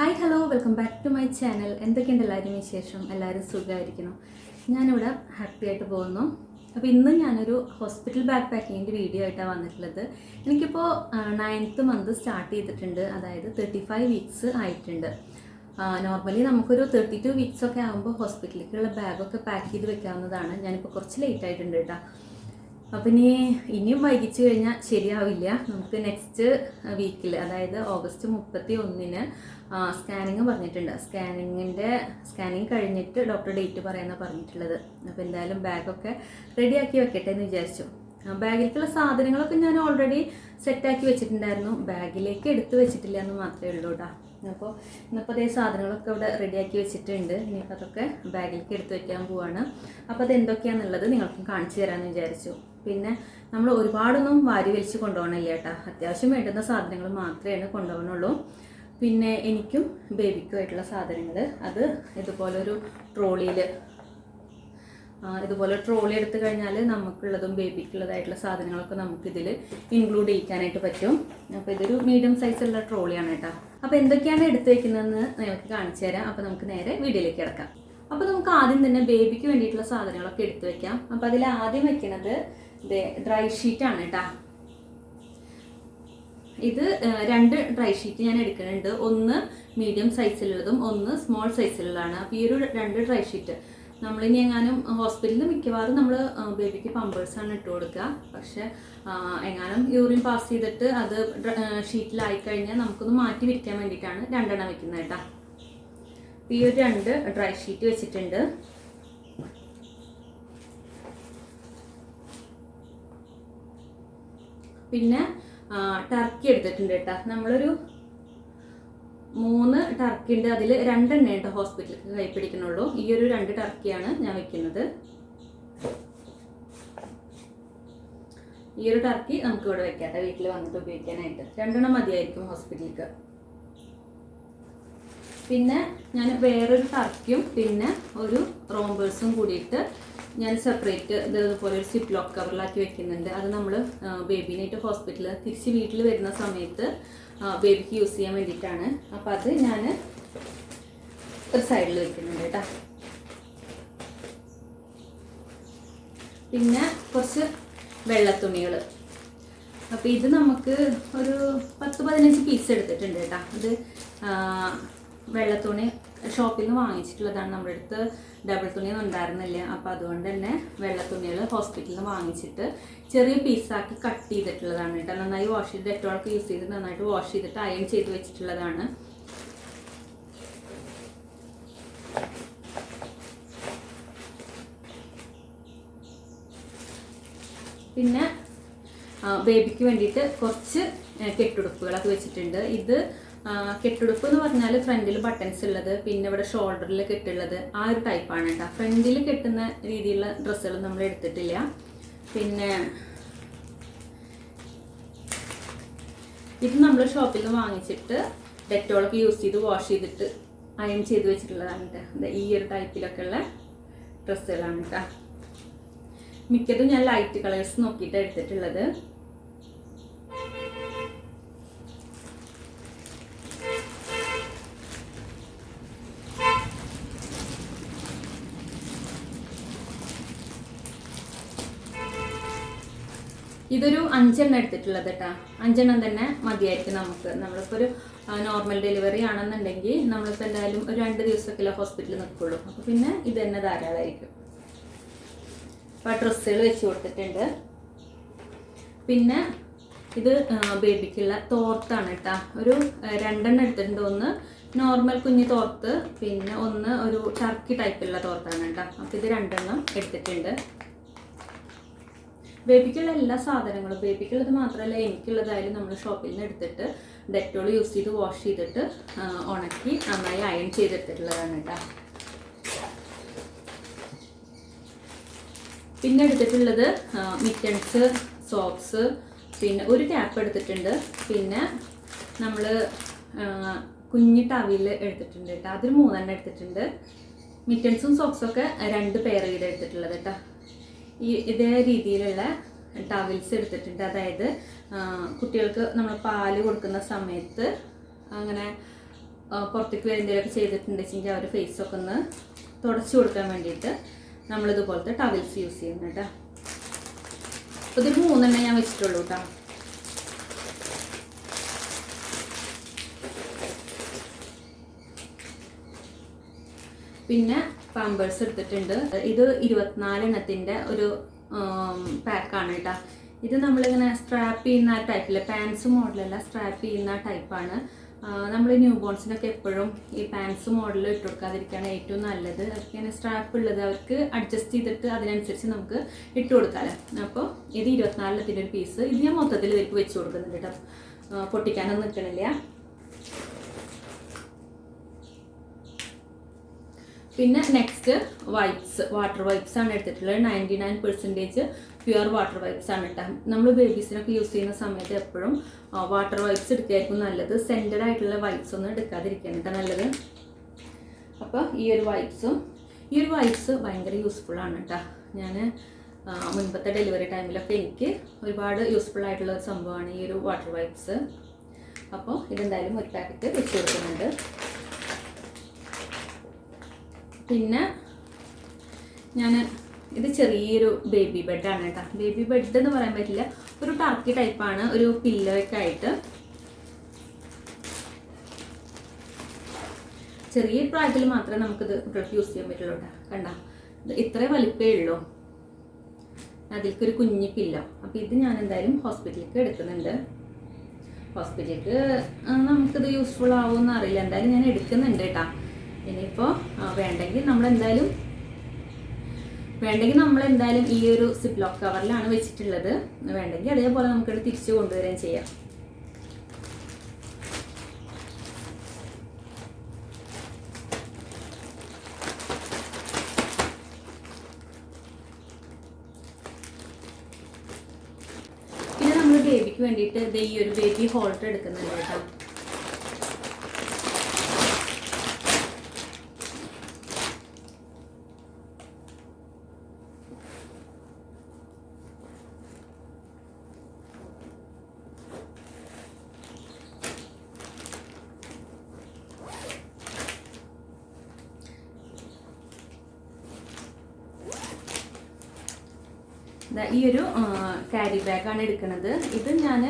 Hi hello welcome back to my channel എന്തൊക്കെയുണ്ട് എല്ലാവരും വിശേഷം? എല്ലാവരും സുഖമായിരിക്കണം ഞാനിവിടെ ഹാപ്പി ആയിട്ട് പോകുന്നു. അപ്പോൾ ഇന്ന് ഞാനൊരു ഹോസ്പിറ്റൽ ബാക്ക് പാക്കിങ്ങിന്റെ വീഡിയോ ആയിട്ടാണ് വന്നിട്ടുള്ളത്. എനിക്കിപ്പോൾ നയൻത്ത് മന്ത് സ്റ്റാർട്ട് ചെയ്തിട്ടുണ്ട്. അതായത് തേർട്ടി ഫൈവ് വീക്സ് ആയിട്ടുണ്ട് നോർമലി നമുക്കൊരു തേർട്ടി ടു വീക്സ് ഒക്കെ ആകുമ്പോൾ ഹോസ്പിറ്റലിലേക്കുള്ള ബാഗൊക്കെ പാക്ക് ചെയ്ത് വെക്കാവുന്നതാണ്. ഞാനിപ്പോൾ കുറച്ച് ലേറ്റ് ആയിട്ടുണ്ട് കേട്ടോ. അപ്പം ഇനി ഇനിയും വൈകിച്ചു കഴിഞ്ഞാൽ ശരിയാവില്ല. നമുക്ക് നെക്സ്റ്റ് വീക്കിൽ അതായത് ഓഗസ്റ്റ് മുപ്പത്തി ഒന്നിന് സ്കാനിങ് പറഞ്ഞിട്ടുണ്ട്. സ്കാനിങ്ങിന്റെ സ്കാനിങ് കഴിഞ്ഞിട്ട് ഡോക്ടർ ഡേറ്റ് പറയാനാണ് പറഞ്ഞിട്ടുള്ളത്. അപ്പോൾ എന്തായാലും ബാഗൊക്കെ റെഡിയാക്കി വെക്കട്ടെ എന്ന് വിചാരിച്ചു. ബാഗിലേക്കുള്ള സാധനങ്ങളൊക്കെ ഞാൻ ഓൾറെഡി സെറ്റാക്കി വെച്ചിട്ടുണ്ടായിരുന്നു. ബാഗിലേക്ക് എടുത്തു വെച്ചിട്ടില്ല എന്ന് മാത്രമേ ഉള്ളൂ കേട്ടോ അപ്പോൾ ഇന്നിപ്പോൾ അതേ സാധനങ്ങളൊക്കെ ഇവിടെ റെഡിയാക്കി വെച്ചിട്ടുണ്ട്. ഇനിയിപ്പോൾ അതൊക്കെ ബാഗിലേക്ക് എടുത്തു വയ്ക്കാൻ പോവാണ്. അപ്പോൾ അത് എന്തൊക്കെയാണെന്നുള്ളത് നിങ്ങൾക്കും കാണിച്ചു തരാമെന്ന് വിചാരിച്ചു. പിന്നെ നമ്മൾ ഒരുപാടൊന്നും വാരി വലിച്ച് കൊണ്ടുപോകണില്ല കേട്ടോ. അത്യാവശ്യം വേണ്ടുന്ന സാധനങ്ങൾ മാത്രമേ കൊണ്ടുപോകണുള്ളൂ. പിന്നെ എനിക്കും ബേബിക്കും ആയിട്ടുള്ള സാധനങ്ങൾ. അത് ഇതുപോലൊരു ട്രോളിയിൽ ഇതുപോലെ ട്രോളി എടുത്തു കഴിഞ്ഞാൽ നമുക്കുള്ളതും ബേബിക്കുള്ളതായിട്ടുള്ള സാധനങ്ങളൊക്കെ നമുക്കിതിൽ ഇൻക്ലൂഡ് ചെയ്യിക്കാനായിട്ട് പറ്റും. അപ്പോൾ ഇതൊരു മീഡിയം സൈസുള്ള ട്രോളിയാണ് കേട്ടോ. അപ്പോൾ എന്തൊക്കെയാണ് എടുത്തു വെക്കുന്നതെന്ന് നിങ്ങൾക്ക് കാണിച്ചു തരാം. അപ്പോൾ നമുക്ക് നേരെ വീഡിയോയിലേക്ക് കിടക്കാം. അപ്പോൾ നമുക്ക് ആദ്യം തന്നെ ബേബിക്ക് വേണ്ടിയിട്ടുള്ള സാധനങ്ങളൊക്കെ എടുത്തു വെക്കാം അപ്പോൾ അതിൽ ആദ്യം വെക്കുന്നത് ഡ്രൈ ഷീറ്റാണ് കേട്ടോ ഇത് രണ്ട് ഡ്രൈ ഷീറ്റ് ഞാൻ എടുക്കുന്നുണ്ട്. ഒന്ന് മീഡിയം സൈസിലുള്ളതും ഒന്ന് സ്മോൾ സൈസിലുള്ളതാണ് അപ്പോൾ ഈ ഒരു രണ്ട് ഡ്രൈ ഷീറ്റ് നമ്മളിനി എങ്ങാനും ഹോസ്പിറ്റലിൽ മിക്കവാറും നമ്മൾ ബേബിക്ക് പമ്പേഴ്സാണ് ഇട്ട് കൊടുക്കുക. പക്ഷെ എങ്ങാനും യൂറിൻ പാസ് ചെയ്തിട്ട് അത് ഷീറ്റിലായി കഴിഞ്ഞാൽ നമുക്കൊന്ന് മാറ്റി വിരിക്കാൻ വേണ്ടിയിട്ടാണ് രണ്ടെണ്ണം വെക്കുന്നത് കേട്ടോ ഈ ഒരു രണ്ട് ഡ്രൈ ഷീറ്റ് വെച്ചിട്ടുണ്ട്. പിന്നെ ടർക്കി എടുത്തിട്ടുണ്ട് കേട്ടോ നമ്മളൊരു മൂന്ന് ടർക്കി ഉണ്ട്. അതിൽ രണ്ടെണ്ണേ കേട്ടോ ഹോസ്പിറ്റലിൽ കൈപ്പിടിക്കുന്നുള്ളൂ ഈ ഒരു രണ്ട് ടർക്കിയാണ് ഞാൻ വെക്കുന്നത്. ഈ ഒരു ടർക്കി നമുക്ക് ഇവിടെ വെക്കാട്ടെ വീട്ടിൽ വന്നിട്ട് ഉപയോഗിക്കാനായിട്ട്. രണ്ടെണ്ണം മതിയായിരിക്കും ഹോസ്പിറ്റലിലേക്ക് പിന്നെ ഞാൻ വേറൊരു ടർക്കിയും പിന്നെ ഒരു റോംബേഴ്സും കൂടിയിട്ട് ഞാൻ സെപ്പറേറ്റ് ഇതുപോലെ ഒരു സിപ്പ് ലോക്ക് കവറിലാക്കി വെക്കുന്നുണ്ട്. അത് നമ്മൾ ബേബീനായിട്ട് ഹോസ്പിറ്റലിൽ തിരിച്ച് വീട്ടിൽ വരുന്ന സമയത്ത് ബേബിക്ക് യൂസ് ചെയ്യാൻ വേണ്ടിയിട്ടാണ്. അപ്പോൾ അത് ഞാൻ ഒരു സൈഡിൽ വെക്കുന്നുണ്ട് കേട്ടോ. പിന്നെ കുറച്ച് വെള്ളത്തുണികൾ അപ്പോൾ ഇത് നമുക്ക് ഒരു പത്ത് പതിനഞ്ച് പീസ് എടുത്തിട്ടുണ്ട് കേട്ടോ. ഇത് വെള്ള വെള്ളത്തുണി ഷോപ്പിൽ നിന്ന് വാങ്ങിച്ചിട്ടുള്ളതാണ്. നമ്മുടെ അടുത്ത് ഡബിൾ തുണിയൊന്നും ഉണ്ടായിരുന്നില്ല. അപ്പോൾ അതുകൊണ്ട് തന്നെ വെള്ള തുണികൾ ഹോസ്പിറ്റലിൽ നിന്ന് വാങ്ങിച്ചിട്ട് ചെറിയ പീസാക്കി കട്ട് ചെയ്തിട്ടുള്ളതാണ് കേട്ടോ. നന്നായി വാഷ് ചെയ്ത് ഡെറ്റോളൊക്കെ യൂസ് ചെയ്ത് നന്നായിട്ട് വാഷ് ചെയ്തിട്ട് അയൺ ചെയ്ത് വെച്ചിട്ടുള്ളതാണ്. പിന്നെ ബേബിക്ക് വേണ്ടിയിട്ട് കുറച്ച് കെട്ടുടുപ്പുകളൊക്കെ വെച്ചിട്ടുണ്ട്. ഇത് കെട്ടുടുപ്പ് എന്ന് പറഞ്ഞാൽ ഫ്രണ്ടിൽ ബട്ടൺസ് ഉള്ളത് പിന്നെ ഇവിടെ ഷോൾഡറിൽ കെട്ടുള്ളത് ആ ഒരു ടൈപ്പാണ് കേട്ടോ ഫ്രണ്ടിൽ കെട്ടുന്ന രീതിയിലുള്ള ഡ്രസ്സുകൾ നമ്മൾ എടുത്തിട്ടില്ല. പിന്നെ ഇത് നമ്മൾ ഷോപ്പിൽ നിന്ന് വാങ്ങിച്ചിട്ട് ഡെറ്റോളൊക്കെ യൂസ് ചെയ്ത് വാഷ് ചെയ്തിട്ട് അയൺ ചെയ്ത് വെച്ചിട്ടുള്ളതാണ് കേട്ടോ ഈ ഒരു ടൈപ്പിലൊക്കെ ഉള്ള ഡ്രസ്സുകളാണ് കേട്ടോ മിക്കതും ഞാൻ ലൈറ്റ് കളേഴ്സ് നോക്കിയിട്ട് എടുത്തിട്ടുള്ളത്. ഇതൊരു അഞ്ചെണ്ണം എടുത്തിട്ടുള്ളത് കേട്ടോ അഞ്ചെണ്ണം തന്നെ മതിയായിരിക്കും നമുക്ക്. നമ്മളിപ്പോൾ ഒരു നോർമൽ ഡെലിവറി ആണെന്നുണ്ടെങ്കിൽ നമ്മളിപ്പോൾ എന്തായാലും ഒരു രണ്ട് ദിവസമൊക്കെ ഹോസ്പിറ്റലിൽ നിൽക്കുള്ളൂ അപ്പോൾ പിന്നെ ഇത് തന്നെ ധാരാളമായിരിക്കും. അപ്പോൾ ഡ്രസ്സുകൾ വെച്ച് കൊടുത്തിട്ടുണ്ട്. പിന്നെ ഇത് ബേബിക്കുള്ള തോർത്താണ് കേട്ടോ ഒരു രണ്ടെണ്ണം എടുത്തിട്ടുണ്ട്. ഒന്ന് നോർമൽ കുഞ്ഞ് തോർത്ത് പിന്നെ ഒന്ന് ഒരു ടർക്കി ടൈപ്പുള്ള തോർത്താണ് കേട്ടോ അപ്പോൾ ഇത് രണ്ടെണ്ണം എടുത്തിട്ടുണ്ട്. ബേബിക്കുള്ള എല്ലാ സാധനങ്ങളും ബേബിക്കുള്ളത് മാത്രമല്ല എനിക്കുള്ളതായാലും നമ്മൾ ഷോപ്പിൽ നിന്ന് എടുത്തിട്ട് ഡെറ്റോൾ യൂസ് ചെയ്ത് വാഷ് ചെയ്തിട്ട് ഉണക്കി നന്നായി അയൺ ചെയ്തെടുത്തിട്ടുള്ളതാണ് കേട്ടോ. പിന്നെ എടുത്തിട്ടുള്ളത് മിറ്റൻസ് സോക്സ് പിന്നെ ഒരു ക്യാപ്പ് എടുത്തിട്ടുണ്ട്. പിന്നെ നമ്മൾ കുഞ്ഞു ടവിൽ എടുത്തിട്ടുണ്ട് കേട്ടോ. അതിൽ മൂന്നെണ്ണം എടുത്തിട്ടുണ്ട്. മിറ്റൻസും സോക്സും ഒക്കെ രണ്ട് പെയർ ചെയ്ത് എടുത്തിട്ടുള്ളത് കേട്ടോ. ഈ ഇതേ രീതിയിലുള്ള ടവൽസ് എടുത്തിട്ടുണ്ട്. അതായത് കുട്ടികൾക്ക് നമ്മൾ പാൽ കൊടുക്കുന്ന സമയത്ത് അങ്ങനെ പുറത്തേക്ക് വരുന്നതിലൊക്കെ ചെയ്തിട്ടുണ്ട് വെച്ചെങ്കിൽ അവർ ഫേസൊക്കെ ഒന്ന് തുടച്ചു കൊടുക്കാൻ വേണ്ടിയിട്ട് നമ്മളിതുപോലത്തെ ടവൽസ് യൂസ് ചെയ്യുന്നു കേട്ടോ. ഇതിൽ മൂന്നെണ്ണം ഞാൻ വെച്ചിട്ടുള്ളൂ കേട്ടോ. പിന്നെ പാമ്പേഴ്സ് എടുത്തിട്ടുണ്ട്. ഇത് ഇരുപത്തിനാലെണ്ണത്തിന്റെ ഒരു പാക്കാണ് കേട്ടോ. ഇത് നമ്മളിങ്ങനെ സ്ട്രാപ്പ് ചെയ്യുന്ന ആ ടൈപ്പില്ല പാൻസ് മോഡലല്ല സ്ട്രാപ്പ് ചെയ്യുന്ന ടൈപ്പാണ് നമ്മൾ ന്യൂ ബോൺസിനൊക്കെ എപ്പോഴും ഈ പാൻസ് മോഡൽ ഇട്ട് കൊടുക്കാതിരിക്കുകയാണ് ഏറ്റവും നല്ലത്. അവർക്ക് സ്ട്രാപ്പ് ഉള്ളത് അവർക്ക് അഡ്ജസ്റ്റ് ചെയ്തിട്ട് അതിനനുസരിച്ച് നമുക്ക് ഇട്ട് കൊടുക്കാമല്ലോ അപ്പോൾ ഇത് ഇരുപത്തിനാലിനത്തിന്റെ ഒരു പീസ് ഇത് ഞാൻ മൊത്തത്തിൽ ഇവർക്ക് വെച്ച് കൊടുക്കുന്നുണ്ട് കേട്ടോ. പൊട്ടിക്കാനൊന്നും നിൽക്കണില്ല. പിന്നെ നെക്സ്റ്റ് വൈപ്സ് വാട്ടർ വൈപ്സ് ആണ് എടുത്തിട്ടുള്ളത്. Ninety nine percentage pure water wipes ആണ് കേട്ടോ നമ്മൾ ബേബീസിനൊക്കെ യൂസ് ചെയ്യുന്ന സമയത്ത് എപ്പോഴും വാട്ടർ വൈപ്സ് എടുക്കുകയായിരിക്കും നല്ലത്. സെന്റഡ് ആയിട്ടുള്ള വൈപ്സ് ഒന്നും എടുക്കാതിരിക്കാൻ കേട്ടോ നല്ലത്. അപ്പോൾ ഈ ഒരു വൈപ്സും ഈ ഒരു വൈപ്സ് ഭയങ്കര യൂസ്ഫുൾ ആണ് കേട്ടോ ഞാൻ മുൻപത്തെ ഡെലിവറി ടൈമിലൊക്കെ എനിക്ക് ഒരുപാട് യൂസ്ഫുൾ ആയിട്ടുള്ള ഒരു സംഭവമാണ് ഈ ഒരു വാട്ടർ വൈപ്സ് അപ്പോൾ ഇതെന്തായാലും ഒരു പാക്കറ്റ് വെച്ച് കൊടുക്കുന്നുണ്ട്. പിന്നെ ഞാൻ ഇത് ചെറിയൊരു ബേബി ബെഡാണ് കേട്ടോ. ബേബി ബെഡ് എന്ന് പറയാൻ പറ്റില്ല. ഒരു ടർക്കി ടൈപ്പാണ് ഒരു പില്ലോയൊക്കെ ആയിട്ട്. ചെറിയ പ്രായത്തിൽ മാത്രമേ നമുക്കിത് കുട്ടികൾക്ക് യൂസ് ചെയ്യാൻ പറ്റുള്ളൂ കേട്ടോ. കണ്ട? ഇത്ര വലിപ്പേ ഉള്ളൂ. അതിൽക്കൊരു കുഞ്ഞു പില്ലോ അപ്പോൾ ഇത് ഞാൻ എന്തായാലും ഹോസ്പിറ്റലിലേക്ക് എടുക്കുന്നുണ്ട്. ഹോസ്പിറ്റലിലേക്ക് നമുക്കിത് യൂസ്ഫുൾ ആവുമെന്ന് അറിയില്ല. എന്തായാലും ഞാൻ എടുക്കുന്നുണ്ട് കേട്ടോ. ഇനിയിപ്പോൾ വേണ്ടെങ്കിൽ നമ്മൾ എന്തായാലും വേണ്ടെങ്കിൽ നമ്മൾ എന്തായാലും ഈ ഒരു സിപ്പ് ലോക്ക് കവറിലാണ് വെച്ചിട്ടുള്ളത്. വേണ്ടെങ്കിൽ അതേപോലെ നമുക്കത് തിരിച്ചു കൊണ്ടുവരികയും ചെയ്യാം. പിന്നെ നമ്മൾ ബേബിക്ക് വേണ്ടിയിട്ട് ഈ ഒരു ബേബി ഹോൾട്ടർ എടുക്കുന്നുണ്ട് കേട്ടോ ദാ ഈ ഒരു ക്യാരി ബാഗാണ് എടുക്കുന്നത്. ഇത് ഞാൻ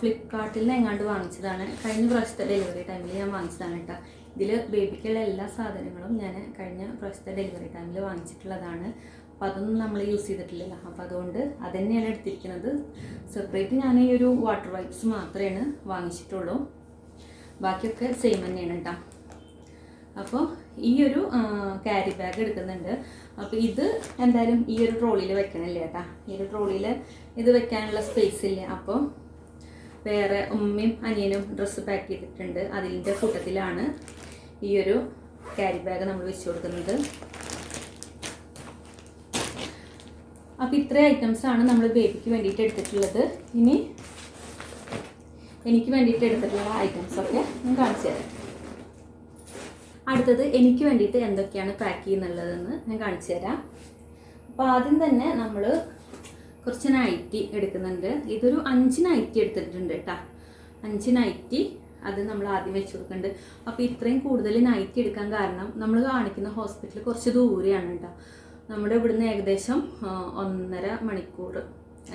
ഫ്ലിപ്കാർട്ടിൽ നിന്ന് എങ്ങാണ്ട് വാങ്ങിച്ചതാണ്. കഴിഞ്ഞ പ്രാവശ്യത്തെ ഡെലിവറി ടൈമിൽ ഞാൻ വാങ്ങിച്ചതാണ് കേട്ടോ ഇതിൽ ബേബിക്കുള്ള എല്ലാ സാധനങ്ങളും ഞാൻ കഴിഞ്ഞ പ്രാവശ്യത്തെ ഡെലിവറി ടൈമിൽ വാങ്ങിച്ചിട്ടുള്ളതാണ്. അപ്പോൾ അതൊന്നും നമ്മൾ യൂസ് ചെയ്തിട്ടില്ലല്ലോ. അപ്പോൾ അതുകൊണ്ട് അത് തന്നെയാണ് എടുത്തിരിക്കുന്നത്. സെപ്പറേറ്റ് ഞാൻ ഈ ഒരു വാട്ടർ വൈപ്സ് മാത്രമാണ് വാങ്ങിച്ചിട്ടുള്ളൂ. ബാക്കിയൊക്കെ സെയിം തന്നെയാണ് കേട്ടോ അപ്പോൾ ഈ ഒരു ക്യാരി ബാഗ് എടുക്കുന്നുണ്ട്. അപ്പോൾ ഇത് എന്തായാലും ഈ ഒരു ട്രോളിയിൽ വെക്കണില്ല കേട്ടാ ഈ ഒരു ട്രോളിയിൽ ഇത് വെക്കാനുള്ള സ്പേസ് ഇല്ല? അപ്പോൾ വേറെ ഉമ്മയും അനിയനും ഡ്രസ്സ് പാക്ക് ചെയ്തിട്ടുണ്ട്. അതിന്റെ കൂട്ടത്തിലാണ് ഈ ഒരു ക്യാരി ബാഗ് നമ്മൾ വെച്ച് കൊടുക്കുന്നത്. അപ്പോൾ ഇത്രയും ഐറ്റംസ് ആണ് നമ്മൾ ബേബിക്ക് വേണ്ടിയിട്ട് എടുത്തിട്ടുള്ളത്. ഇനി എനിക്ക് വേണ്ടിയിട്ട് എടുത്തിട്ടുള്ള ഐറ്റംസൊക്കെ ഞാൻ കാണിച്ചു തരാം. അടുത്തത് എനിക്ക് വേണ്ടിയിട്ട് എന്തൊക്കെയാണ് പാക്ക് ചെയ്യുന്നുള്ളതെന്ന് ഞാൻ കാണിച്ചു തരാം. അപ്പോൾ ആദ്യം തന്നെ നമ്മൾ കുറച്ച് നൈറ്റി എടുക്കുന്നുണ്ട്. ഇതൊരു അഞ്ച് നൈറ്റി എടുത്തിട്ടുണ്ട് കേട്ടോ അഞ്ച് നൈറ്റി അത് നമ്മൾ ആദ്യം വെച്ച് കൊടുക്കുന്നുണ്ട്. അപ്പോൾ ഇത്രയും കൂടുതൽ നൈറ്റി എടുക്കാൻ കാരണം നമ്മൾ കാണിക്കുന്ന ഹോസ്പിറ്റൽ കുറച്ച് ദൂരെയാണ് കേട്ടോ നമ്മുടെ ഇവിടുന്ന് ഏകദേശം ഒന്നര മണിക്കൂർ.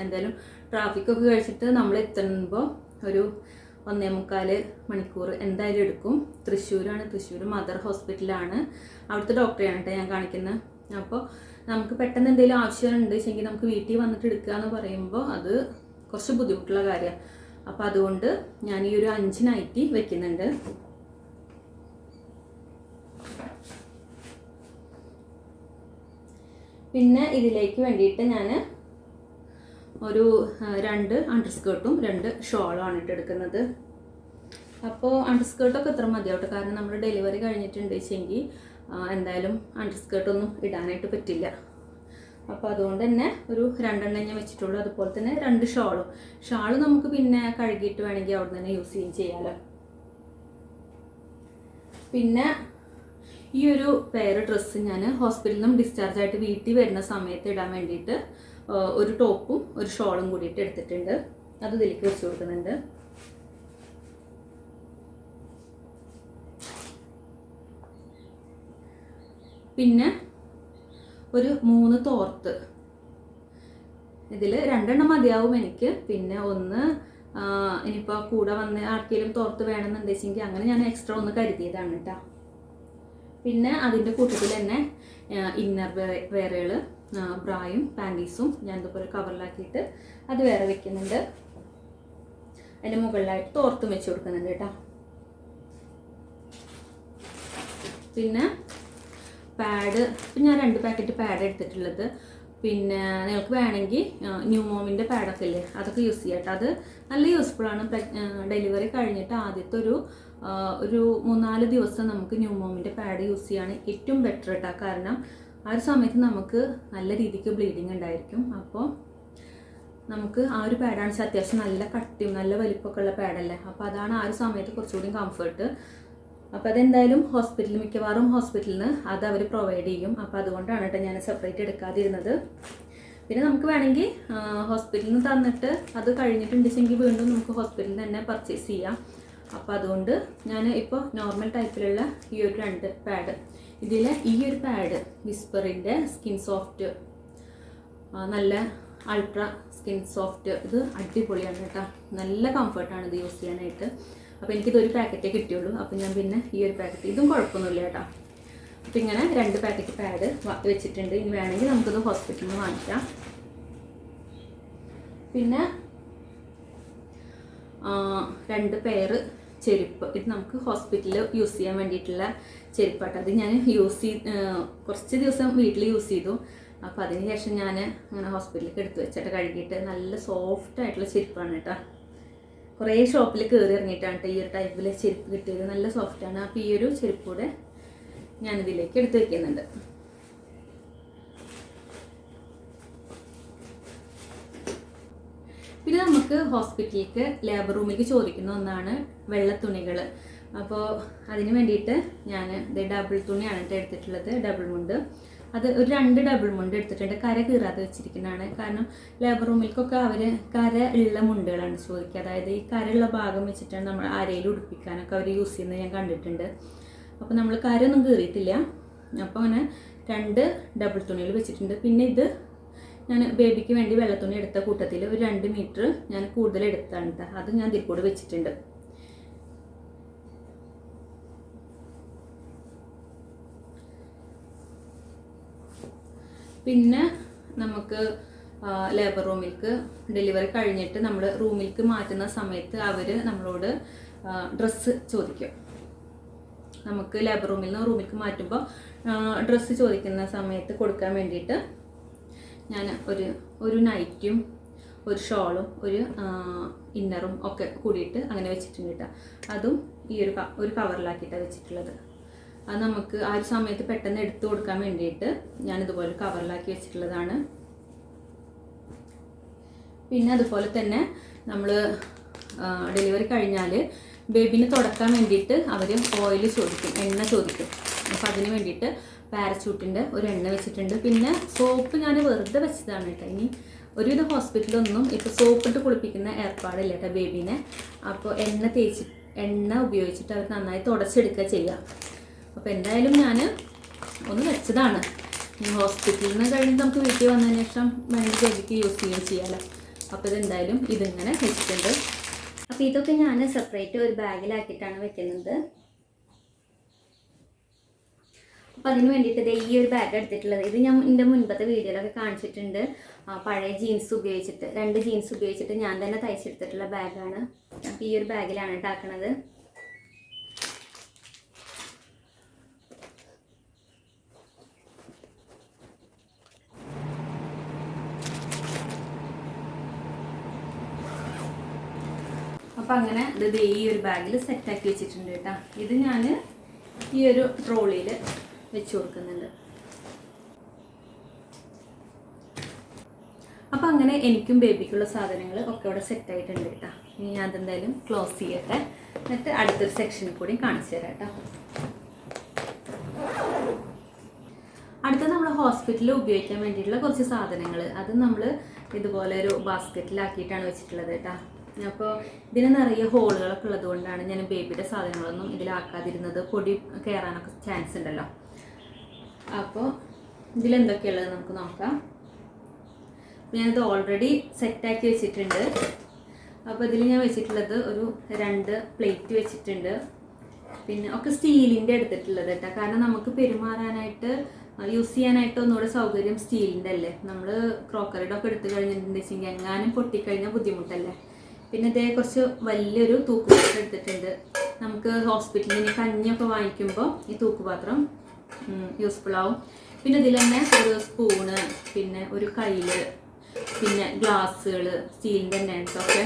എന്തായാലും ട്രാഫിക്കൊക്കെ കഴിച്ചിട്ട് നമ്മൾ എത്തുമ്പോൾ ഒരു ഒന്നേ മുക്കാൽ മണിക്കൂർ എന്തായാലും എടുക്കും. തൃശ്ശൂരാണ് തൃശ്ശൂർ മദർ ഹോസ്പിറ്റലാണ്. അവിടുത്തെ ഡോക്ടറെയാണ് കേട്ടോ ഞാൻ കാണിക്കുന്നത്. അപ്പോൾ നമുക്ക് പെട്ടെന്ന് എന്തെങ്കിലും ആവശ്യമുണ്ട് വെച്ചെങ്കിൽ നമുക്ക് വീട്ടിൽ വന്നിട്ട് എടുക്കുക എന്ന് പറയുമ്പോൾ അത് കുറച്ച് ബുദ്ധിമുട്ടുള്ള കാര്യമാണ്. അപ്പോൾ അതുകൊണ്ട് ഞാൻ ഈ ഒരു അഞ്ച് നൈറ്റി വെക്കുന്നുണ്ട്. പിന്നെ ഇതിലേക്ക് വേണ്ടിയിട്ട് ഞാൻ ഒരു രണ്ട് അണ്ടർ സ്കേർട്ടും രണ്ട് ഷോളുമാണ് ഇട്ട് എടുക്കുന്നത്. അപ്പോൾ അണ്ടർ സ്കേർട്ടൊക്കെ ഇത്ര മതിയാവട്ടെ. കാരണം നമ്മൾ ഡെലിവറി കഴിഞ്ഞിട്ടുണ്ട് വെച്ചെങ്കിൽ എന്തായാലും അണ്ടർ സ്കേർട്ടൊന്നും ഇടാനായിട്ട് പറ്റില്ല. അപ്പോൾ അതുകൊണ്ട് തന്നെ ഒരു രണ്ടെണ്ണം ഞാൻ വെച്ചിട്ടുള്ളൂ. അതുപോലെ തന്നെ രണ്ട് ഷോളും. ഷാൾ നമുക്ക് പിന്നെ കഴുകിയിട്ട് വേണമെങ്കിൽ അവിടെ തന്നെ യൂസ് ചെയ്യുകയും ചെയ്യാമല്ലോ പിന്നെ ഈ ഒരു പേര് ഡ്രസ്സ് ഞാൻ ഹോസ്പിറ്റലിൽ നിന്നും ഡിസ്ചാർജ് ആയിട്ട് വീട്ടിൽ വരുന്ന സമയത്ത് ഇടാൻ വേണ്ടിയിട്ട് ഒരു ടോപ്പും ഒരു ഷോളും കൂടിയിട്ട് എടുത്തിട്ടുണ്ട്. അത് ഇതിലേക്ക് വെച്ച് കൊടുക്കുന്നുണ്ട്. പിന്നെ ഒരു മൂന്ന് തോർത്ത്. ഇതിൽ രണ്ടെണ്ണം മതിയാവും എനിക്ക്. പിന്നെ ഒന്ന് ഇനിയിപ്പോൾ കൂടെ വന്ന് ആർക്കെങ്കിലും തോർത്ത് വേണമെന്നുണ്ടെച്ചെങ്കിൽ അങ്ങനെ ഞാൻ എക്സ്ട്രാ ഒന്ന് കരുതിയതാണ് കേട്ടോ പിന്നെ അതിന്റെ കൂട്ടത്തിൽ തന്നെ ഇന്നർ വെയറുകൾ ബ്രായും പാന്റീസും ഞാൻ ഇതുപോലെ കവറിലാക്കിയിട്ട് അത് വേറെ വെക്കുന്നുണ്ട്. അതിന്റെ മുകളിലായിട്ട് തോർത്തും വെച്ച് കൊടുക്കുന്നുണ്ട് കേട്ടോ. പിന്നെ പാഡ് ഞാൻ രണ്ട് പാക്കറ്റ് പാഡ് എടുത്തിട്ടുള്ളത്. പിന്നെ നിങ്ങൾക്ക് വേണമെങ്കിൽ ന്യൂ മോമിന്റെ പാഡൊക്കെ ഇല്ലേ അതൊക്കെ യൂസ് ചെയ്യാം കേട്ടോ. അത് നല്ല യൂസ്ഫുൾ ആണ്. ഡെലിവറി കഴിഞ്ഞിട്ട് ആദ്യത്തെ ഒരു ഒരു മൂന്നാൽ ദിവസം നമുക്ക് ന്യൂമോമിന്റെ പാഡ് യൂസ് ചെയ്യാണ് ഏറ്റവും ബെറ്റർ കേട്ടോ കാരണം ആ ഒരു സമയത്ത് നമുക്ക് നല്ല രീതിക്ക് ബ്ലീഡിങ് ഉണ്ടായിരിക്കും. അപ്പോൾ നമുക്ക് ആ ഒരു പാഡാണ് വെച്ചാൽ അത്യാവശ്യം നല്ല കട്ടിയും നല്ല വലിപ്പമൊക്കെ ഉള്ള പാഡല്ലേ അപ്പോൾ അതാണ് ആ ഒരു സമയത്ത് കുറച്ചുകൂടി കംഫർട്ട് അപ്പോൾ അതെന്തായാലും ഹോസ്പിറ്റലിൽ മിക്കവാറും ഹോസ്പിറ്റലിൽ നിന്ന് അത് അവർ പ്രൊവൈഡ് ചെയ്യും. അപ്പോൾ അതുകൊണ്ടാണ് കേട്ടോ ഞാൻ സെപ്പറേറ്റ് എടുക്കാതിരുന്നത്. പിന്നെ നമുക്ക് വേണമെങ്കിൽ ഹോസ്പിറ്റലിൽ നിന്ന് തന്നിട്ട് അത് കഴിഞ്ഞിട്ടുണ്ടെങ്കിൽ വീണ്ടും നമുക്ക് ഹോസ്പിറ്റലിൽ തന്നെ പർച്ചേസ് ചെയ്യാം. അപ്പോൾ അതുകൊണ്ട് ഞാൻ ഇപ്പോൾ നോർമൽ ടൈപ്പിലുള്ള ഈ ഒരു രണ്ട് പാഡ് ഇതിൽ ഈ ഒരു പാഡ് വിസ്പറിന്റെ സ്കിൻ സോഫ്റ്റ് നല്ല അൾട്രാ സ്കിൻ സോഫ്റ്റ് ഇത് അടിപൊളിയാണ് കേട്ടോ. നല്ല കംഫർട്ടാണ് ഇത് യൂസ് ചെയ്യാനായിട്ട്. അപ്പോൾ എനിക്കിതൊരു പാക്കറ്റേ കിട്ടിയുള്ളൂ. അപ്പോൾ ഞാൻ പിന്നെ ഈ ഒരു പാക്കറ്റ് ഇതും കുഴപ്പമൊന്നുമില്ല കേട്ടോ. അപ്പോൾ ഇങ്ങനെ രണ്ട് പാക്കറ്റ് പാഡ് വെച്ചിട്ടുണ്ട്. ഇനി വേണമെങ്കിൽ നമുക്കിത് ഹോസ്പിറ്റലിൽ നിന്ന് വാങ്ങിക്കാം. പിന്നെ രണ്ട് പെയർ ചെരുപ്പ് ഇത് നമുക്ക് ഹോസ്പിറ്റലിൽ യൂസ് ചെയ്യാൻ വേണ്ടിയിട്ടുള്ള ചെരുപ്പാട്ട്. അത് ഞാൻ യൂസ് ചെയ്ത് കുറച്ച് ദിവസം വീട്ടിൽ യൂസ് ചെയ്തു. അപ്പോൾ അതിന് ശേഷം ഞാൻ അങ്ങനെ ഹോസ്പിറ്റലിലേക്ക് എടുത്തു വെച്ചിട്ട് കഴുകിയിട്ട് നല്ല സോഫ്റ്റ് ആയിട്ടുള്ള ചെരുപ്പാണ് കേട്ടോ. കുറേ ഷോപ്പിൽ കയറി ഇറങ്ങിയിട്ടാണ് കേട്ടോ ഈ ഒരു ടൈപ്പിൽ ചെരുപ്പ് കിട്ടിയത്. നല്ല സോഫ്റ്റാണ് അപ്പോൾ ഈ ഒരു ചെരുപ്പ് കൂടെ ഞാനിതിലേക്ക് എടുത്ത് വെക്കുന്നുണ്ട്. പിന്നെ നമുക്ക് ഹോസ്പിറ്റലിലേക്ക് ലേബർ റൂമിലേക്ക് ചോദിക്കുന്ന ഒന്നാണ് വെള്ള തുണികൾ അപ്പോൾ അതിന് വേണ്ടിയിട്ട് ഞാൻ ഡബിൾ തുണിയാണ് കേട്ടോ എടുത്തിട്ടുള്ളത് ഡബിൾ മുണ്ട്. അത് ഒരു രണ്ട് ഡബിൾ മുണ്ട് എടുത്തിട്ടുണ്ട്. കര കീറാതെ വെച്ചിരിക്കുന്നതാണ്. കാരണം ലേബർ റൂമിലേക്കൊക്കെ അവർ കര ഉള്ള മുണ്ടുകളാണ് ചോദിക്കുക. അതായത് ഈ കരയുള്ള ഭാഗം വെച്ചിട്ടാണ് നമ്മൾ ആരെയും ഉടുപ്പിക്കാനൊക്കെ അവർ യൂസ് ചെയ്യുന്നത് ഞാൻ കണ്ടിട്ടുണ്ട്. അപ്പോൾ നമ്മൾ കരയൊന്നും കീറിയിട്ടില്ല. അപ്പോൾ അങ്ങനെ രണ്ട് ഡബിൾ തുണികൾ വെച്ചിട്ടുണ്ട്. പിന്നെ ഇത് ഞാൻ ബേബിക്ക് വേണ്ടി വെള്ളത്തുണി എടുത്ത കൂട്ടത്തിൽ ഒരു രണ്ട് മീറ്റർ ഞാൻ കൂടുതൽ എടുത്താണ് കേട്ടോ അത് ഞാൻ ഇതിൽ വെച്ചിട്ടുണ്ട്. പിന്നെ നമുക്ക് ലേബർ റൂമിലേക്ക് ഡെലിവറി കഴിഞ്ഞിട്ട് നമ്മൾ റൂമിലേക്ക് മാറ്റുന്ന സമയത്ത് അവർ നമ്മളോട് ഡ്രസ്സ് ചോദിക്കും. നമുക്ക് ലേബർ റൂമിൽ നിന്ന് റൂമിലേക്ക് മാറ്റുമ്പോൾ ഡ്രസ്സ് ചോദിക്കുന്ന സമയത്ത് കൊടുക്കാൻ വേണ്ടിയിട്ട് ഞാൻ ഒരു ഒരു നൈറ്റും ഒരു ഷോളും ഒരു ഇന്നറും ഒക്കെ കൂടിയിട്ട് അങ്ങനെ വെച്ചിട്ടുണ്ട് കേട്ടോ അതും ഈ ഒരു ഒരു കവറിലാക്കിയിട്ടാണ് വെച്ചിട്ടുള്ളത്. അത് നമുക്ക് ആ ഒരു സമയത്ത് പെട്ടെന്ന് എടുത്തു കൊടുക്കാൻ വേണ്ടിയിട്ട് ഞാൻ ഇതുപോലെ കവറിലാക്കി വെച്ചിട്ടുള്ളതാണ്. പിന്നെ അതുപോലെ തന്നെ നമ്മൾ ഡെലിവറി കഴിഞ്ഞാൽ ബേബിനെ തുടക്കാൻ വേണ്ടിയിട്ട് അവർ ഓയിൽ ചോദിക്കും എണ്ണ ചോദിക്കും. അപ്പോൾ അതിന് വേണ്ടിയിട്ട് പാരച്ചൂട്ടിന്റെ ഒരു എണ്ണ വെച്ചിട്ടുണ്ട്. പിന്നെ സോപ്പ് ഞാൻ വെറുതെ വെച്ചതാണ് കേട്ടോ. ഇനി ഒരുവിധ ഹോസ്പിറ്റലൊന്നും ഇപ്പോൾ സോപ്പിട്ട് കുളിപ്പിക്കുന്ന ഏർപ്പാടില്ല കേട്ടോ ബേബീനെ. അപ്പോൾ എണ്ണ തേച്ച് എണ്ണ ഉപയോഗിച്ചിട്ട് അവർ നന്നായി തുടച്ചെടുക്കുക ചെയ്യുക അപ്പോൾ എന്തായാലും ഞാൻ ഒന്ന് വെച്ചതാണ്. ഹോസ്പിറ്റലിൽ നിന്ന് കഴിഞ്ഞ് നമുക്ക് വീട്ടിൽ വന്നതിന് ശേഷം വേണ്ടി ബേബിക്ക് യൂസ് ചെയ്യുകയും ചെയ്യാമല്ലോ അപ്പോൾ ഇതെന്തായാലും ഇതിങ്ങനെ വെച്ചിട്ടുണ്ട്. അപ്പോൾ ഇതൊക്കെ ഞാൻ സെപ്പറേറ്റ് ഒരു ബാഗിലാക്കിയിട്ടാണ് വെക്കുന്നത്. അപ്പോൾ അതിന് വേണ്ടിയിട്ട് ഇതേ ഈ ഒരു ബാഗ് എടുത്തിട്ടുള്ളത്. ഇത് ഞാൻ എന്റെ മുൻപത്തെ വീഡിയോയിലൊക്കെ കാണിച്ചിട്ടുണ്ട്. പഴയ ജീൻസ് ഉപയോഗിച്ചിട്ട് രണ്ട് ജീൻസ് ഉപയോഗിച്ചിട്ട് ഞാൻ തന്നെ തയ്ച്ചെടുത്തിട്ടുള്ള ബാഗാണ് അപ്പോൾ ഈ ഒരു ബാഗിലാണ് ഉണ്ടാക്കുന്നത് അപ്പോൾ അങ്ങനെ ഇത് ഈ ഒരു ബാഗിൽ സെറ്റാക്കി വെച്ചിട്ടുണ്ട് കേട്ടോ ഇത് ഞാൻ ഈ ഒരു ട്രോളിയിൽ വെച്ച് കൊടുക്കുന്നുണ്ട്. അപ്പോൾ അങ്ങനെ എനിക്കും ബേബിക്കുള്ള സാധനങ്ങൾ ഒക്കെ ഇവിടെ സെറ്റ് ആയിട്ടുണ്ട് കേട്ടോ. ഇനി ഞാൻ അതെന്തായാലും ക്ലോസ് ചെയ്യട്ടെ. എന്നിട്ട് അടുത്തൊരു സെക്ഷനിൽ കൂടി കാണിച്ചു തരാം കേട്ടോ. അടുത്ത നമ്മൾ ഹോസ്പിറ്റലിൽ ഉപയോഗിക്കാൻ വേണ്ടിയിട്ടുള്ള കുറച്ച് സാധനങ്ങൾ അത് നമ്മൾ ഇതുപോലെ ഒരു ബാസ്ക്കറ്റിലാക്കിയിട്ടാണ് വെച്ചിട്ടുള്ളത് കേട്ടോ. അപ്പോൾ ഇതിന് നിറയെ ഹോളുകളൊക്കെ ഉള്ളത് കൊണ്ടാണ് ഞാൻ ബേബിയുടെ സാധനങ്ങളൊന്നും ഇതിലാക്കാതിരുന്നത്. പൊടി കയറാനൊക്കെ ചാൻസ് ഉണ്ടല്ലോ. അപ്പോൾ ഇതിലെന്തൊക്കെയുള്ളത് നമുക്ക് നോക്കാം. ഞാനത് ഓൾറെഡി സെറ്റാക്കി വെച്ചിട്ടുണ്ട്. അപ്പോൾ ഇതിൽ ഞാൻ വെച്ചിട്ടുള്ളത് ഒരു രണ്ട് പ്ലേറ്റ് വെച്ചിട്ടുണ്ട്. പിന്നെ ഒക്കെ സ്റ്റീലിന്റെ എടുത്തിട്ടുള്ളത് കേട്ടോ. കാരണം നമുക്ക് പെരുമാറാനായിട്ട് യൂസ് ചെയ്യാനായിട്ട് ഒന്നുകൂടെ സൗകര്യം സ്റ്റീലിന്റെ അല്ലേ? നമ്മൾ ക്രോക്കറിയുടെ ഒക്കെ എടുത്തു കഴിഞ്ഞിട്ടുണ്ടെന്ന് വെച്ചാൽ എങ്ങാനും പൊട്ടിക്കഴിഞ്ഞാൽ ബുദ്ധിമുട്ടല്ലേ? പിന്നെ ഇതേ കുറച്ച് വലിയൊരു തൂക്കുപാത്രം എടുത്തിട്ടുണ്ട്. നമുക്ക് ഹോസ്പിറ്റലിൽ കഞ്ഞിയൊക്കെ വാങ്ങിക്കുമ്പോൾ ഈ തൂക്കുപാത്രം യൂസ്ഫുൾ ആവും. പിന്നെ ഇതിൽ തന്നെ ഒരു സ്പൂണ് പിന്നെ ഒരു കയ്യിൽ പിന്നെ ഗ്ലാസ്സുകൾ സ്റ്റീലിന്റെ തന്നെ ഒക്കെ.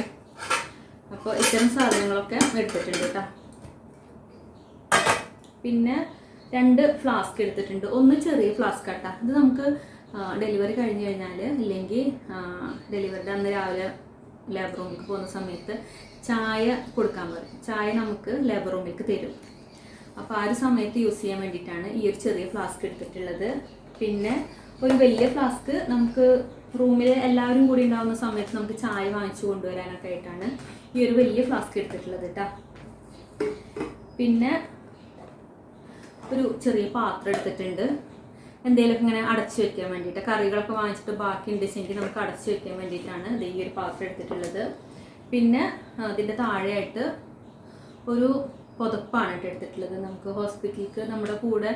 അപ്പോൾ ഇത്തരം സാധനങ്ങളൊക്കെ എടുത്തിട്ടുണ്ട് കേട്ടോ പിന്നെ രണ്ട് ഫ്ലാസ്ക് എടുത്തിട്ടുണ്ട്. ഒന്ന് ചെറിയ ഫ്ലാസ്ക് ആട്ടാ. ഇത് നമുക്ക് ഡെലിവറി കഴിഞ്ഞ് കഴിഞ്ഞാൽ അല്ലെങ്കിൽ ഡെലിവറിയുടെ അന്ന് രാവിലെ ലേബർ റൂമിലേക്ക് പോകുന്ന സമയത്ത് ചായ കൊടുക്കാൻ പറയും. ചായ നമുക്ക് ലേബർ റൂമിലേക്ക് തരും. അപ്പോൾ ആ ഒരു സമയത്ത് യൂസ് ചെയ്യാൻ വേണ്ടിയിട്ടാണ് ഈ ഒരു ചെറിയ ഫ്ലാസ്ക് എടുത്തിട്ടുള്ളത്. പിന്നെ ഒരു വലിയ ഫ്ലാസ്ക് നമുക്ക് റൂമിൽ എല്ലാവരും കൂടി ഉണ്ടാകുന്ന സമയത്ത് നമുക്ക് ചായ വാങ്ങിച്ചു കൊണ്ടുവരാനൊക്കെ ആയിട്ടാണ് ഈ ഒരു വലിയ ഫ്ലാസ്ക് എടുത്തിട്ടുള്ളത് കേട്ടോ പിന്നെ ഒരു ചെറിയ പാത്രം എടുത്തിട്ടുണ്ട്. എന്തെങ്കിലുമൊക്കെ ഇങ്ങനെ അടച്ചു വെക്കാൻ വേണ്ടിയിട്ട്. കറികളൊക്കെ വാങ്ങിച്ചിട്ട് ബാക്കി ഉണ്ടെങ്കിൽ നമുക്ക് അടച്ചു വെക്കാൻ വേണ്ടിയിട്ടാണ് ഇത് ഈ ഒരു പാത്രം എടുത്തിട്ടുള്ളത്. പിന്നെ അതിന്റെ താഴെയായിട്ട് ഒരു പുതപ്പാണ് കേട്ടോ എടുത്തിട്ടുള്ളത്. നമുക്ക് ഹോസ്പിറ്റലിലേക്ക് നമ്മുടെ കൂടെ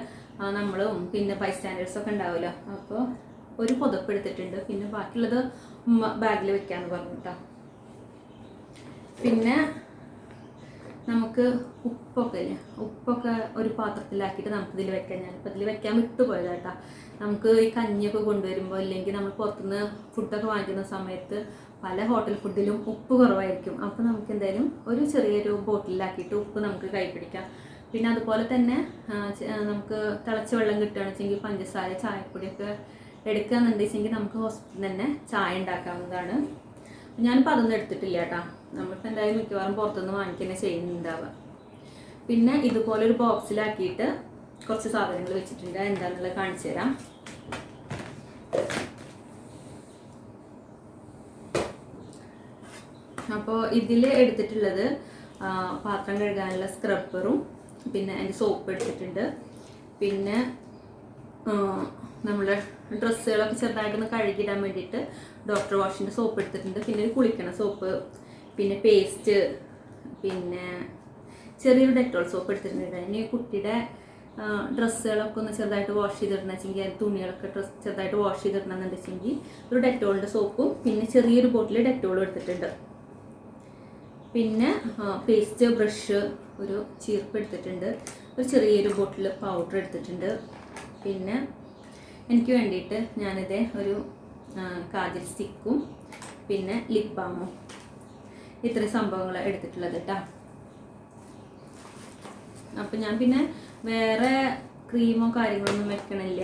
നമ്മളും പിന്നെ ബൈസ്റ്റാൻഡേഴ്സ് ഒക്കെ ഉണ്ടാവുമല്ലോ. അപ്പോൾ ഒരു പുതപ്പ് എടുത്തിട്ടുണ്ട്. പിന്നെ ബാക്കിയുള്ളത് ബാഗിൽ വെക്കാന്ന് പറഞ്ഞു കേട്ടോ പിന്നെ നമുക്ക് ഉപ്പൊക്കെ ഉപ്പൊക്കെ ഒരു പാത്രത്തിലാക്കിയിട്ട് നമുക്ക് ഇതിൽ വെക്കാം. ഞാനിപ്പോൾ ഇതിൽ വെക്കാൻ വിട്ടുപോയതാ കേട്ടോ നമുക്ക് ഈ കഞ്ഞിയൊക്കെ കൊണ്ടുവരുമ്പോൾ അല്ലെങ്കിൽ നമ്മൾ പുറത്തുനിന്ന് ഫുഡൊക്കെ വാങ്ങിക്കുന്ന സമയത്ത് പല ഹോട്ടൽ ഫുഡിലും ഉപ്പ് കുറവായിരിക്കും. അപ്പോൾ നമുക്ക് എന്തായാലും ഒരു ചെറിയൊരു ബോട്ടിലാക്കിയിട്ട് ഉപ്പ് നമുക്ക് കൈ പിടിക്കാം. പിന്നെ അതുപോലെ തന്നെ നമുക്ക് തിളച്ച വെള്ളം കിട്ടുകയാണെന്ന് വെച്ചെങ്കിൽ പഞ്ചസാര ചായപ്പൊടിയൊക്കെ എടുക്കുകയെന്നുണ്ടെങ്കിൽ നമുക്ക് ഹോസ്പിറ്റലിൽ തന്നെ ചായ ഉണ്ടാക്കാവുന്നതാണ്. ഞാൻ അതൊന്നും എടുത്തിട്ടില്ല കേട്ടോ നമ്മളിപ്പോൾ എന്തായാലും മിക്കവാറും പുറത്തുനിന്ന് വാങ്ങിക്കുന്ന ചെയ്യുന്നുണ്ടാവുക. പിന്നെ ഇതുപോലെ ഒരു ബോക്സിലാക്കിയിട്ട് കുറച്ച് സാധനങ്ങൾ വെച്ചിട്ടുണ്ട്. എന്താണെന്നുള്ളത് കാണിച്ചു തരാം. അപ്പോൾ ഇതിൽ എടുത്തിട്ടുള്ളത് പാത്രം കഴുകാനുള്ള സ്ക്രബ്ബറും പിന്നെ അതിന്റെ സോപ്പ് എടുത്തിട്ടുണ്ട്. പിന്നെ നമ്മുടെ ഡ്രസ്സുകളൊക്കെ ചെറുതായിട്ടൊന്ന് കഴുകിയിടാൻ വേണ്ടിയിട്ട് ഡോക്ടർ വാഷിന്റെ സോപ്പ് എടുത്തിട്ടുണ്ട്. പിന്നെ ഒരു കുളിക്കണ സോപ്പ് പിന്നെ പേസ്റ്റ് പിന്നെ ചെറിയൊരു ഡെറ്റോൾ സോപ്പ് എടുത്തിട്ടുണ്ട്. ഇനി കുട്ടിയുടെ ഡ്രസ്സുകളൊക്കെ ഒന്ന് ചെറുതായിട്ട് വാഷ് ചെയ്തിടണമെങ്കിൽ തുണികളൊക്കെ ഡ്രസ് ചെറുതായിട്ട് വാഷ് ചെയ്തിടണമെന്നുണ്ടെങ്കിൽ ഒരു ഡെറ്റോളിന്റെ സോപ്പും പിന്നെ ചെറിയൊരു ബോട്ടിൽ ഡെറ്റോളും എടുത്തിട്ടുണ്ട്. പിന്നെ പേസ്റ്റ് ബ്രഷ് ഒരു ചീർപ്പ് എടുത്തിട്ടുണ്ട്. ഒരു ചെറിയൊരു ബോട്ടിൽ പൗഡർ എടുത്തിട്ടുണ്ട്. പിന്നെ എനിക്ക് വേണ്ടിയിട്ട് ഞാനിത് ഒരു കാജൽ സ്റ്റിക്കും പിന്നെ ലിപ് ഇത്രയും സംഭവങ്ങൾ എടുത്തിട്ടുള്ളത് കേട്ടോ അപ്പം ഞാൻ പിന്നെ വേറെ ക്രീമോ കാര്യങ്ങളൊന്നും വെക്കണില്ല.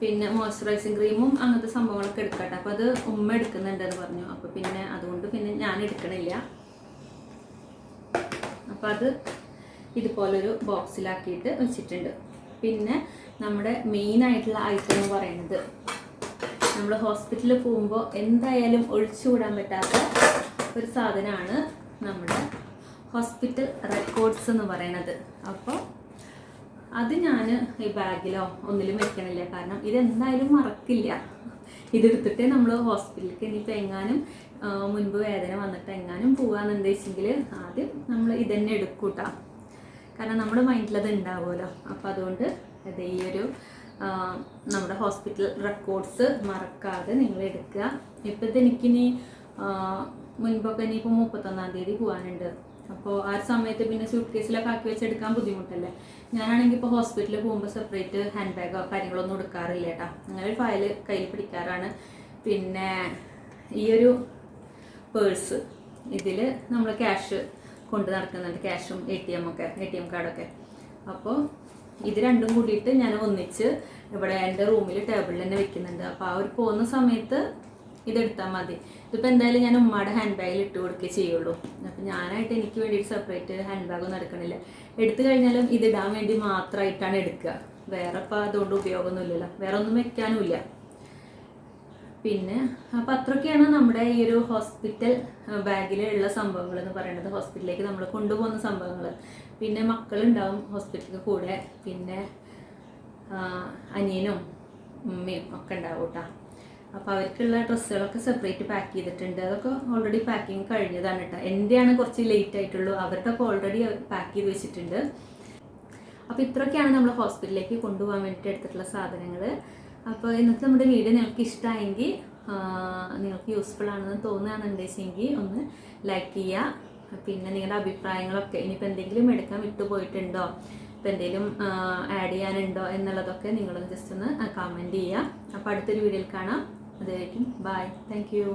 പിന്നെ മോയ്സ്ചറൈസിങ് ക്രീമും അങ്ങനത്തെ സംഭവങ്ങളൊക്കെ എടുക്കട്ടെ. അപ്പോൾ അത് ഉമ്മ എടുക്കുന്നുണ്ടെന്ന് പറഞ്ഞു. അപ്പോൾ പിന്നെ അതുകൊണ്ട് പിന്നെ ഞാൻ എടുക്കണില്ല. അപ്പോൾ അത് ഇതുപോലൊരു ബോക്സിലാക്കിയിട്ട് വെച്ചിട്ടുണ്ട്. പിന്നെ നമ്മുടെ മെയിൻ ആയിട്ടുള്ള ഐറ്റം എന്ന് പറയുന്നത്. നമ്മൾ ഹോസ്പിറ്റലിൽ പോകുമ്പോൾ എന്തായാലും ഒഴിച്ചുകൂടാൻ പറ്റാത്ത ഒരു സാധനമാണ് നമ്മുടെ ഹോസ്പിറ്റൽ റെക്കോർഡ്സ് എന്ന് പറയണത് അപ്പോൾ അത് ഞാൻ ഈ ബാഗിലോ ഒന്നിലും വെക്കണില്ല. കാരണം ഇതെന്തായാലും മറക്കില്ല. ഇതെടുത്തിട്ടേ നമ്മൾ ഹോസ്പിറ്റലിലേക്ക് ഇനിയിപ്പോൾ എങ്ങാനും മുൻപ് വേദന വന്നിട്ട് എങ്ങാനും പോകാമെന്ന് വെച്ചെങ്കിൽ ആദ്യം നമ്മൾ ഇതന്നെ എടുക്കൂട്ടാ. കാരണം നമ്മുടെ മൈൻഡിൽ അത് ഉണ്ടാവുമല്ലോ. അപ്പോൾ അതുകൊണ്ട് അത് ഈ ഒരു നമ്മുടെ ഹോസ്പിറ്റൽ റെക്കോർഡ്സ് മറക്കാതെ നിങ്ങൾ എടുക്കുക. ഇപ്പോഴത്തെ എനിക്കിനി മുൻപൊക്കെ ഇനിയിപ്പോൾ മുപ്പത്തൊന്നാം തീയതി പോകാനുണ്ട് അപ്പോൾ ആ സമയത്ത് പിന്നെ സ്യൂട്ട് കേസിലൊക്കെ ആക്കി വെച്ചെടുക്കാൻ ബുദ്ധിമുട്ടല്ലേ? ഞാനാണെങ്കിൽ ഇപ്പോൾ ഹോസ്പിറ്റലിൽ പോകുമ്പോൾ സെപ്പറേറ്റ് ഹാൻഡ് ബാഗോ കാര്യങ്ങളൊന്നും എടുക്കാറില്ല കേട്ടോ അങ്ങനെ ഒരു ഫയൽ കയ്യിൽ പിടിക്കാറാണ്. പിന്നെ ഈ ഒരു പേഴ്സ് ഇതിൽ നമ്മൾ ക്യാഷ് കൊണ്ട് നടക്കുന്നുണ്ട്. ക്യാഷും എ ടി എം ഒക്കെ എ ടി എം കാർഡൊക്കെ അപ്പോൾ ഇത് രണ്ടും കൂടിയിട്ട് ഞാൻ ഒന്നിച്ച് ഇവിടെ എന്റെ റൂമിൽ ടേബിളിൽ തന്നെ വെക്കുന്നുണ്ട്. അപ്പോൾ ആ ഒരു പോകുന്ന സമയത്ത് ഇതെടുത്താൽ മതി. ഇതിപ്പോൾ എന്തായാലും ഞാൻ ഉമ്മയുടെ ഹാൻഡ് ബാഗിൽ ഇട്ട് കൊടുക്കുകയേ ചെയ്യുള്ളൂ. അപ്പോൾ ഞാനായിട്ട് എനിക്ക് വേണ്ടിയിട്ട് സെപ്പറേറ്റ് ഹാൻഡ് ബാഗൊന്നും എടുക്കണില്ല. എടുത്തു കഴിഞ്ഞാലും ഇതിടാൻ വേണ്ടി മാത്രമായിട്ടാണ് എടുക്കുക. വേറെ ഇപ്പോൾ അതുകൊണ്ട് ഉപയോഗമൊന്നുമില്ലല്ലോ വേറെ ഒന്നും വെക്കാനുമില്ല പിന്നെ അപ്പം അത്രയൊക്കെയാണ് നമ്മുടെ ഈ ഒരു ഹോസ്പിറ്റൽ ബാഗിലുള്ള സംഭവങ്ങൾ എന്ന് പറയുന്നത്. ഹോസ്പിറ്റലിലേക്ക് നമ്മൾ കൊണ്ടുപോകുന്ന സംഭവങ്ങൾ. പിന്നെ മക്കളുണ്ടാവും ഹോസ്പിറ്റലിൽ കൂടെ. പിന്നെ അനിയനും ഉമ്മയും ഒക്കെ ഉണ്ടാവും കേട്ടോ. അപ്പോൾ അവർക്കുള്ള ഡ്രസ്സുകളൊക്കെ സെപ്പറേറ്റ് പാക്ക് ചെയ്തിട്ടുണ്ട്. അതൊക്കെ ഓൾറെഡി പാക്കിങ് കഴിഞ്ഞതാണ് കേട്ടോ എന്റെയാണ് കുറച്ച് ലേറ്റ് ആയിട്ടുള്ളൂ. അവരുടെ ഒക്കെ ഓൾറെഡി പാക്ക് ചെയ്ത് വെച്ചിട്ടുണ്ട്. അപ്പോൾ ഇത്രയൊക്കെയാണ് നമ്മൾ ഹോസ്പിറ്റലിലേക്ക് കൊണ്ടുപോകാൻ വേണ്ടിയിട്ട് എടുത്തിട്ടുള്ള സാധനങ്ങൾ അപ്പോൾ ഇന്നത്തെ നമ്മുടെ വീഡിയോ നിങ്ങൾക്ക് ഇഷ്ടമായെങ്കിൽ നിങ്ങൾക്ക് യൂസ്ഫുൾ ആണെന്ന് തോന്നുകയാണെന്നുണ്ടെങ്കിൽ ഒന്ന് ലൈക്ക് ചെയ്യുക. പിന്നെ നിങ്ങളുടെ അഭിപ്രായങ്ങളൊക്കെ ഇനിയിപ്പോൾ എന്തെങ്കിലും എടുക്കാൻ വിട്ടുപോയിട്ടുണ്ടോ? ഇപ്പോൾ എന്തെങ്കിലും ആഡ് ചെയ്യാനുണ്ടോ എന്നുള്ളതൊക്കെ നിങ്ങളൊന്ന് ജസ്റ്റ് ഒന്ന് കമന്റ് ചെയ്യുക. അപ്പോൾ അടുത്തൊരു വീഡിയോയിൽ കാണാം. അതുവരേക്കും ബൈ താങ്ക് യു